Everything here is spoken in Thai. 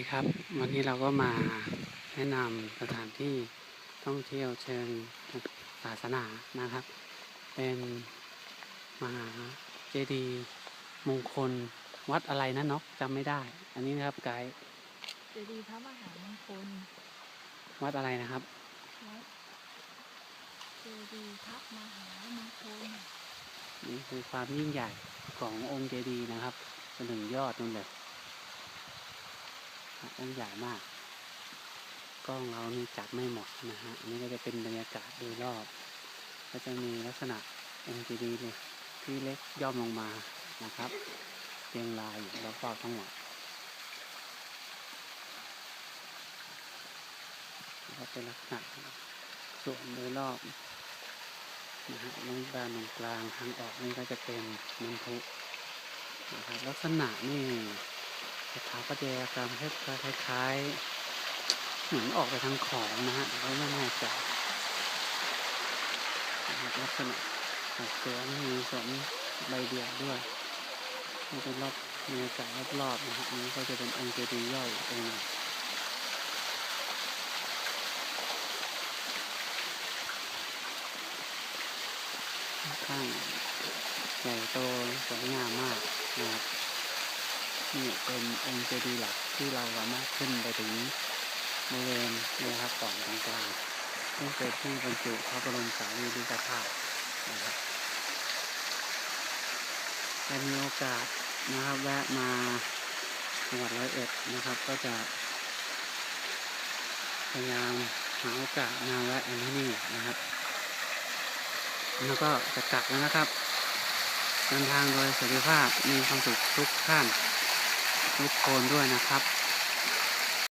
ดีครับ วันนี้เราก็มาแนะนำสถานที่ท่องเที่ยวเชิงศาสนานะครับ เป็นมหาเจดีย์มงคลวัดอะไรนะนกจำไม่ได้ อันนี้นะครับไกด์เจดีย์พระมหามงคล วัดอะไรนะครับวัดเจดีย์พระมหามงคลนี่คือความยิ่งใหญ่ขององค์เจดีย์นะครับจนถึงยอดนู่นเลย องค์ใหญ่มาก กล้องเรานี่จับไม่หมดนะฮะอันนี้ก็จะเป็นบรรยากาศโดยรอบ ก็จะมีลักษณะองค์เจดีย์เนี่ยที่เล็กย่อมลงมานะครับเรียงรายอยู่รอบๆทั้งหมดก็เป็นลักษณะส่วนโดยรอบนะฮะตรงกลางตรงกลางทางออกนี่ก็จะเป็นน้ำพุนะครับลักษณะนี่ สถาปัตยกรรคล้ายๆเหมือนออกไปทางของนะฮะไม่แน่ใจนะครับลักษณะของสวนมีสวนใบเดียวด้วยนี่เป็นรอบบรรยากาศรอบๆนะฮะอันนี้ก็จะเป็นองค์เจดีย์ย่อยอีกองนึ่งค่อนข้างใหญ่โตสวยงามมาก นี่เป็นองค์เจดีย์หลักที่เราสามารถขึ้นไปถึงบริเวณนี้นะครับก่อตรงกลางซึ่งเป็นที่บรรจุพระบรมสารีริกธาตุนะครับแต่มีโอกาสนะครับแวะมาจังหวัดร้อยเอ็ดนะครับ ก็จะพยายามหาโอกาสมาแวะอันที่นี่นะครับ แล้วก็จะกลับแล้วนะครับเดินทางโดยสวัสดิภาพมีความสุขทุกท่าน ทุกคนด้วยนะครับ